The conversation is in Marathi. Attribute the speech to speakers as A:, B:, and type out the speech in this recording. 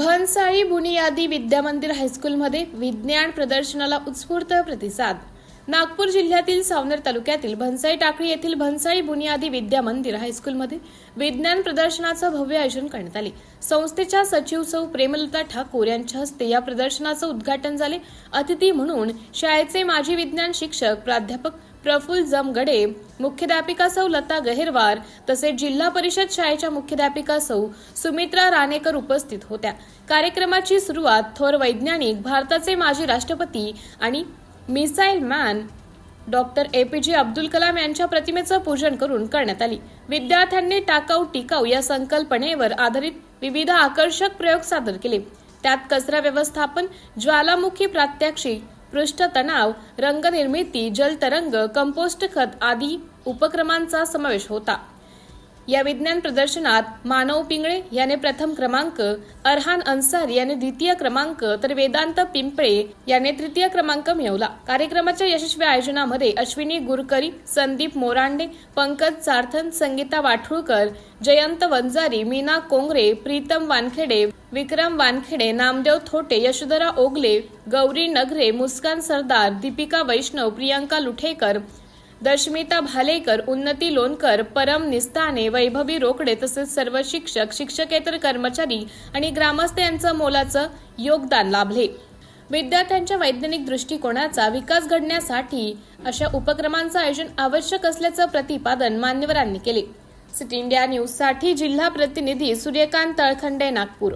A: भनसाळी बुनियादी विद्यामंदिर हायस्कूलमध्ये विज्ञान प्रदर्शनाला उत्स्फूर्त प्रतिसाद. नागपूर जिल्ह्यातील सावनेर तालुक्यातील भनसाळी टाकळी येथील भनसाळी बुनियादी विद्या मंदिर हायस्कूलमध्ये विज्ञान प्रदर्शनाचं भव्य आयोजन करण्यात आले. संस्थेच्या सचिव सौ प्रेमलता ठाकूर यांच्या हस्ते या प्रदर्शनाचं उद्घाटन झाले. अतिथी म्हणून शाळेचे माजी विज्ञान शिक्षक प्राध्यापक प्रफुल्ल जमगडे मुख्याध्यापिका सौ लता गहेरवार तसेच जिल्हा परिषद शाळेच्या मुख्याध्यापिका सौ सुमित्रा राणेकर उपस्थित होत्या. कार्यक्रमाची सुरुवात थोर वैज्ञानिक भारताचे माजी राष्ट्रपती आणि missile man doctor A P J Abdul Kalam यांच्या प्रतिमेचं पूजन करून करण्यात आली. विद्यार्थ्यांनी टाकाऊ टिकाऊ या संकल्पनेवर आधारित विविध आकर्षक प्रयोग सादर केले. त्यात कचरा व्यवस्थापन ज्वालामुखी प्रात्यक्षिक पृष्ठ तणाव रंगनिर्मिती जलतरंग कंपोस्ट खत आदी उपक्रमांचा समावेश होता. या विज्ञान प्रदर्शनात मानव पिंगळे याने प्रथम क्रमांक अरहान अन्सार याने द्वितीय क्रमांक तर वेदांत पिंपळे याने तृतीय क्रमांक मिळवला. कार्यक्रमाच्या यशस्वी आयोजनामध्ये अश्विनी गुरकरी संदीप मोरांडे पंकज सार्थन संगीता वाठुळकर जयंत वंजारी मीना कोंगरे प्रीतम वानखेडे विक्रम वानखेडे नामदेव थोटे यशोधरा ओगले गौरी नगरे मुस्कान सरदार दीपिका वैष्णव प्रियांका लुठेकर दशमिता भालेकर उन्नती लोणकर परम निस्ताने वैभवी रोकडे तसेच सर्व शिक्षक शिक्षकेतर कर्मचारी आणि ग्रामस्थ यांचं मोलाचं योगदान लाभले. विद्यार्थ्यांच्या वैज्ञानिक दृष्टिकोनाचा विकास घडण्यासाठी अशा उपक्रमांचं आयोजन आवश्यक असल्याचं प्रतिपादन मान्यवरांनी केले. सिटी इंडिया न्यूजसाठी जिल्हा प्रतिनिधी सूर्यकांत तळखंडे नागपूर.